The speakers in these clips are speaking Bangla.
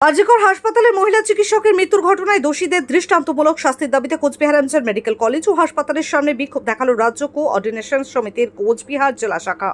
আজিকর হাসপাতালে মহিলা চিকিৎসকের মৃত্যুর ঘটনায় দোষীদের দৃষ্টান্তমূলক শাস্তির দাবিতে কোচবিহার এমসের মেডিকেল কলেজ ও হাসপাতালের সামনে বিক্ষোভ দেখাল রাজ্য কোঅর্ডিনেশন সমিতির কোচবিহার জেলা শাখা।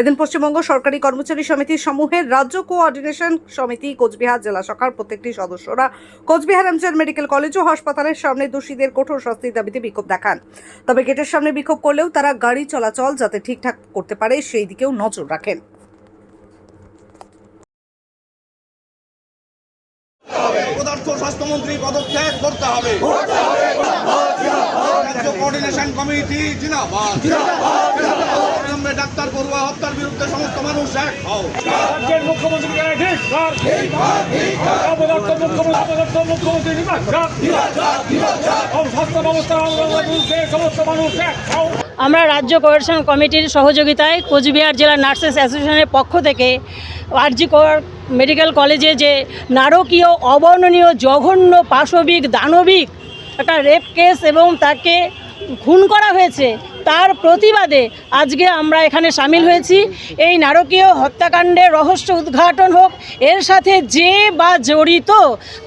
এদিন পশ্চিমবঙ্গ সরকারি কর্মচারী সমিতির সমূহের রাজ্য কোঅর্ডিনেশন সমিতি কোচবিহার জেলা শাখার প্রত্যেকটি সদস্যরা কোচবিহার এমসের মেডিকেল কলেজ ও হাসপাতালের সামনে দোষীদের কঠোর শাস্তির দাবিতে বিক্ষোভ দেখান। তবে গেটের সামনে বিক্ষোভ করলেও তারা গাড়ি চলাচল যাতে ঠিকঠাক করতে পারে, সেই দিকেও নজর রাখেন। স্বাস্থ্যমন্ত্রী পদত্যাগ করতে হবে কোঅর্ডিনেশন কমিটি অবিলম্বে ডাক্তার বড়ুয়া হত্যার বিরুদ্ধে সমস্ত মানুষ এক হও মুখ্যমন্ত্রী সমস্ত মানুষ এক হও আমরা রাজ্য কোয়ারেশন কমিটির সহযোগিতায় কোচবিহার জেলা নার্সেস অ্যাসোসিয়েশনের পক্ষ থেকে আরজি মেডিকেল কলেজে যে নারকীয়, অবর্ণনীয়, জঘন্য, পাশবিক, দানবিক একটা রেপ কেস এবং তাকে খুন করা হয়েছে তার প্রতিবাদে আজকে আমরা এখানে সামিল হয়েছি। এই নারকীয় হত্যাকাণ্ডের রহস্য উদ্ঘাটন হোক, এর সাথে যে বা জড়িত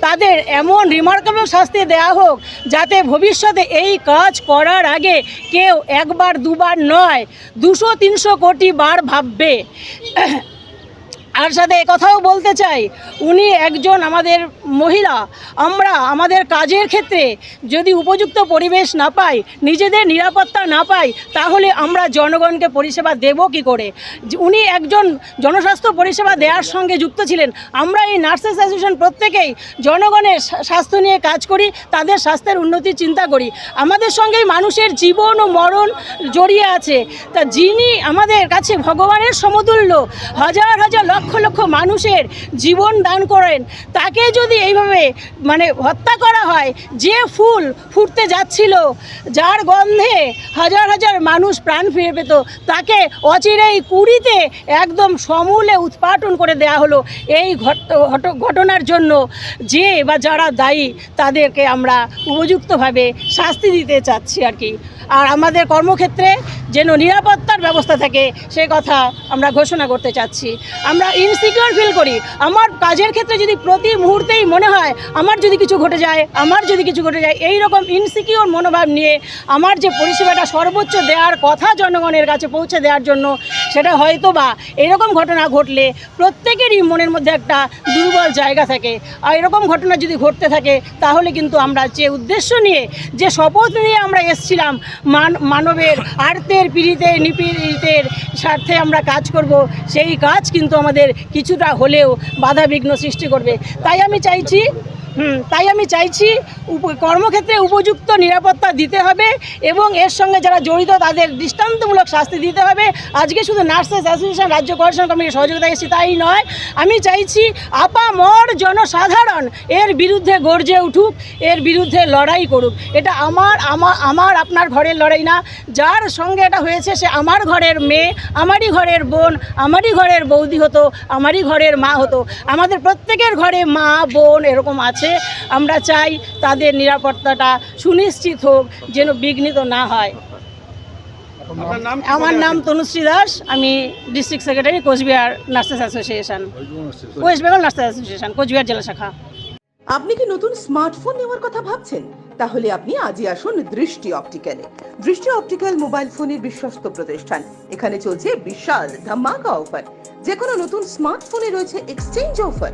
তাদের এমন রিমার্কেবল শাস্তি দেয়া হোক, যাতে ভবিষ্যতে এই কাজ করার আগে কেউ একবার, দুবার নয়, দুশো, তিনশো কোটি বার ভাববে। আর সাথে কথাও বলতে চাই, উনি একজন আমাদের মহিলা। আমরা আমাদের কাজের ক্ষেত্রে যদি উপযুক্ত পরিবেশ না পাই, নিজেদের নিরাপত্তা না পাই, তাহলে আমরা জনগণকে পরিষেবা দেব কি করে? উনি একজন জনস্বাস্থ্য পরিষেবা দেওয়ার সঙ্গে যুক্ত ছিলেন। আমরা এই নার্সেস অ্যাসোসিয়েশন প্রত্যেকেই জনগণের স্বাস্থ্য নিয়ে কাজ করি, তাদের স্বাস্থ্যের উন্নতির চিন্তা করি। আমাদের সঙ্গেই মানুষের জীবন ও মরণ জড়িয়ে আছে। তা যিনি আমাদের কাছে ভগবানের সমতুল্য, হাজার হাজার লক্ষ লক্ষ লক্ষ মানুষের জীবন দান করেন। তাকে যদি এইভাবে মানে হত্যা করা হয়, যে ফুল ফুটতে যাচ্ছিল, যার গন্ধে হাজার হাজার মানুষ প্রাণ ফিরে পেত, তাকে অচিরেই কুড়িতে একদম সমূলে উৎপাটন করে দেয়া হলো এই ঘট- ঘট- ঘটনার জন্য। যে বা যারা দায়ী, তাদেরকে আমরা উপযুক্তভাবে শাস্তি দিতে চাচ্ছি আর কি। আর আমাদের কর্মক্ষেত্রে যেন নিরাপত্তার ব্যবস্থা থাকে, সে কথা আমরা ঘোষণা করতে চাচ্ছি। আমরা ইনসিকিউর ফিল করি। আমার কাজের ক্ষেত্রে যদি প্রতি মুহূর্তেই মনে হয়, আমার যদি কিছু ঘটে যায়, আমার যদি কিছু ঘটে যায় এই রকম ইনসিকিউর মনোভাব নিয়ে আমার যে পরিষেবাটা সর্বোচ্চ দেওয়ার কথা জনগণের কাছে পৌঁছে দেওয়ার জন্য সেটা হয়তো বা এরকম ঘটনা ঘটলে প্রত্যেকেরই মনের মধ্যে একটা দুর্বল জায়গা থাকে। আর এরকম ঘটনা যদি ঘটতে থাকে, তাহলে কিন্তু আমরা যে উদ্দেশ্য নিয়ে, যে শপথ নিয়ে আমরা এসছিলাম, মান মানবের আর্তের পীড়িতের নিপীড়িতের স্বার্থে আমরা কাজ করব, সেই কাজ কিন্তু আমাদের কিছুটা হলেও বাধা বিঘ্ন সৃষ্টি করবে। তাই আমি চাইছি, হুম, তাই আমি চাইছি কর্মক্ষেত্রে উপযুক্ত নিরাপত্তা দিতে হবে এবং এর সঙ্গে যারা জড়িত তাদের দৃষ্টান্তমূলক শাস্তি দিতে হবে। আজকে শুধু নার্সেস অ্যাসোসিয়েশন, রাজ্য কোঅর্ডিনেশন কমিটির সহযোগিতা এসেছি তাই নয়। আমি চাইছি আপামর জনসাধারণ এর বিরুদ্ধে গর্জে উঠুক, এর বিরুদ্ধে লড়াই করুক। এটা আমার আমার, আপনার ঘরের লড়াই না। যার সঙ্গে এটা হয়েছে, সে আমার ঘরের মেয়ে, আমারই ঘরের বোন, আমারই ঘরের বৌদি হতো, আমারই ঘরের মা হতো। আমাদের প্রত্যেকের ঘরে মা, বোন এরকম আছে। আমরা চাই তাদের নিরাপত্তাটা সুনিশ্চিত হোক যেন বিঘ্নিত না হয়। আমার নাম তনুশ্রী দাস আমি district secretary Cooch Behar nurses association. West Bengal nurses association Cooch Behar জেলা শাখা। আপনি কি নতুন স্মার্টফোন নেওয়ার কথা ভাবছেন? তাহলে আপনি আজই আসুন দৃষ্টি অপটিক্যালে দৃষ্টি অপটিক্যাল মোবাইল ফোনের বিশ্বস্ত প্রতিষ্ঠান। এখানে চলছে বিশাল ধামাকা অফার। যে কোনো নতুন স্মার্টফোনে রয়েছে এক্সচেঞ্জ অফার।